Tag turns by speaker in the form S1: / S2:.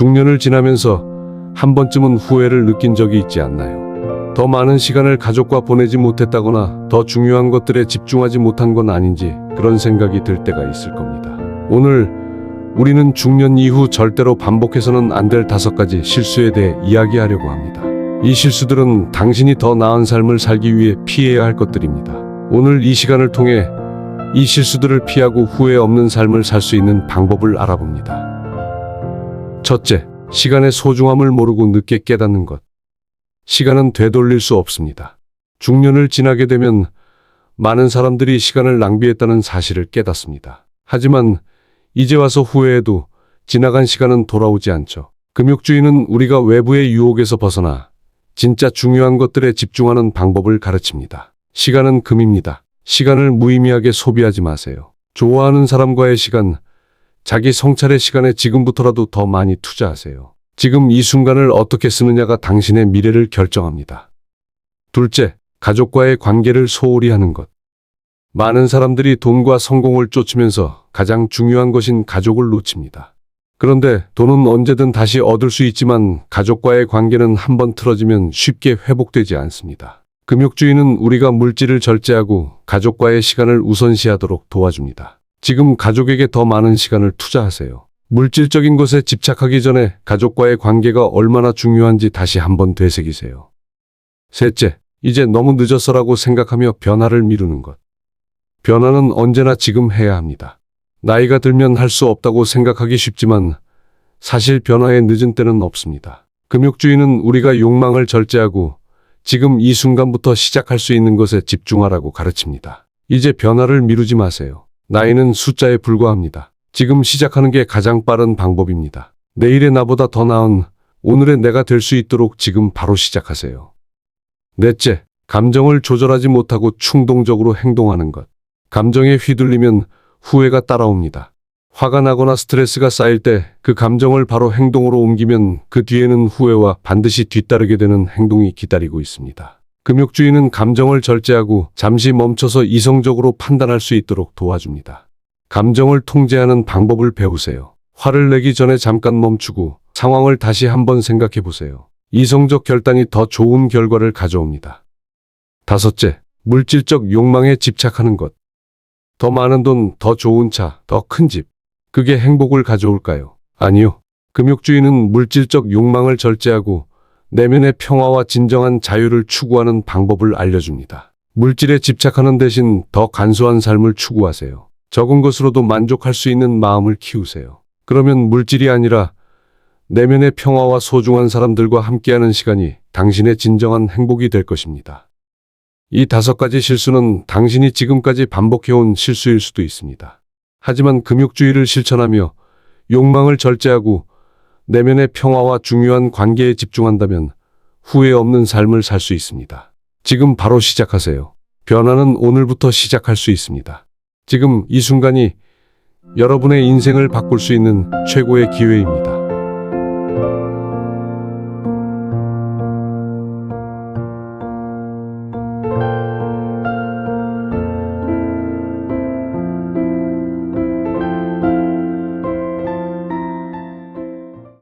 S1: 중년을 지나면서 한 번쯤은 후회를 느낀 적이 있지 않나요? 더 많은 시간을 가족과 보내지 못했다거나 더 중요한 것들에 집중하지 못한 건 아닌지 그런 생각이 들 때가 있을 겁니다. 오늘 우리는 중년 이후 절대로 반복해서는 안 될 다섯 가지 실수에 대해 이야기하려고 합니다. 이 실수들은 당신이 더 나은 삶을 살기 위해 피해야 할 것들입니다. 오늘 이 시간을 통해 이 실수들을 피하고 후회 없는 삶을 살 수 있는 방법을 알아봅니다. 첫째, 시간의 소중함을 모르고 늦게 깨닫는 것. 시간은 되돌릴 수 없습니다. 중년을 지나게 되면 많은 사람들이 시간을 낭비했다는 사실을 깨닫습니다. 하지만 이제 와서 후회해도 지나간 시간은 돌아오지 않죠. 금욕주의는 우리가 외부의 유혹에서 벗어나 진짜 중요한 것들에 집중하는 방법을 가르칩니다. 시간은 금입니다. 시간을 무의미하게 소비하지 마세요. 좋아하는 사람과의 시간, 자기 성찰의 시간에 지금부터라도 더 많이 투자하세요. 지금 이 순간을 어떻게 쓰느냐가 당신의 미래를 결정합니다. 둘째, 가족과의 관계를 소홀히 하는 것. 많은 사람들이 돈과 성공을 쫓으면서 가장 중요한 것인 가족을 놓칩니다. 그런데 돈은 언제든 다시 얻을 수 있지만 가족과의 관계는 한번 틀어지면 쉽게 회복되지 않습니다. 금욕주의는 우리가 물질을 절제하고 가족과의 시간을 우선시하도록 도와줍니다. 지금 가족에게 더 많은 시간을 투자하세요. 물질적인 것에 집착하기 전에 가족과의 관계가 얼마나 중요한지 다시 한번 되새기세요. 셋째, 이제 너무 늦었어라고 생각하며 변화를 미루는 것. 변화는 언제나 지금 해야 합니다. 나이가 들면 할 수 없다고 생각하기 쉽지만 사실 변화의 늦은 때는 없습니다. 금욕주의는 우리가 욕망을 절제하고 지금 이 순간부터 시작할 수 있는 것에 집중하라고 가르칩니다. 이제 변화를 미루지 마세요. 나이는 숫자에 불과합니다. 지금 시작하는 게 가장 빠른 방법입니다. 내일의 나보다 더 나은 오늘의 내가 될 수 있도록 지금 바로 시작하세요. 넷째, 감정을 조절하지 못하고 충동적으로 행동하는 것. 감정에 휘둘리면 후회가 따라옵니다. 화가 나거나 스트레스가 쌓일 때 그 감정을 바로 행동으로 옮기면 그 뒤에는 후회와 반드시 뒤따르게 되는 행동이 기다리고 있습니다. 금욕주의는 감정을 절제하고 잠시 멈춰서 이성적으로 판단할 수 있도록 도와줍니다. 감정을 통제하는 방법을 배우세요. 화를 내기 전에 잠깐 멈추고 상황을 다시 한번 생각해 보세요. 이성적 결단이 더 좋은 결과를 가져옵니다. 다섯째, 물질적 욕망에 집착하는 것. 더 많은 돈, 더 좋은 차, 더 큰 집. 그게 행복을 가져올까요? 아니요. 금욕주의는 물질적 욕망을 절제하고 내면의 평화와 진정한 자유를 추구하는 방법을 알려줍니다. 물질에 집착하는 대신 더 간소한 삶을 추구하세요. 적은 것으로도 만족할 수 있는 마음을 키우세요. 그러면 물질이 아니라 내면의 평화와 소중한 사람들과 함께하는 시간이 당신의 진정한 행복이 될 것입니다. 이 다섯 가지 실수는 당신이 지금까지 반복해온 실수일 수도 있습니다. 하지만 금욕주의를 실천하며 욕망을 절제하고 내면의 평화와 중요한 관계에 집중한다면 후회 없는 삶을 살 수 있습니다. 지금 바로 시작하세요. 변화는 오늘부터 시작할 수 있습니다. 지금 이 순간이 여러분의 인생을 바꿀 수 있는 최고의 기회입니다.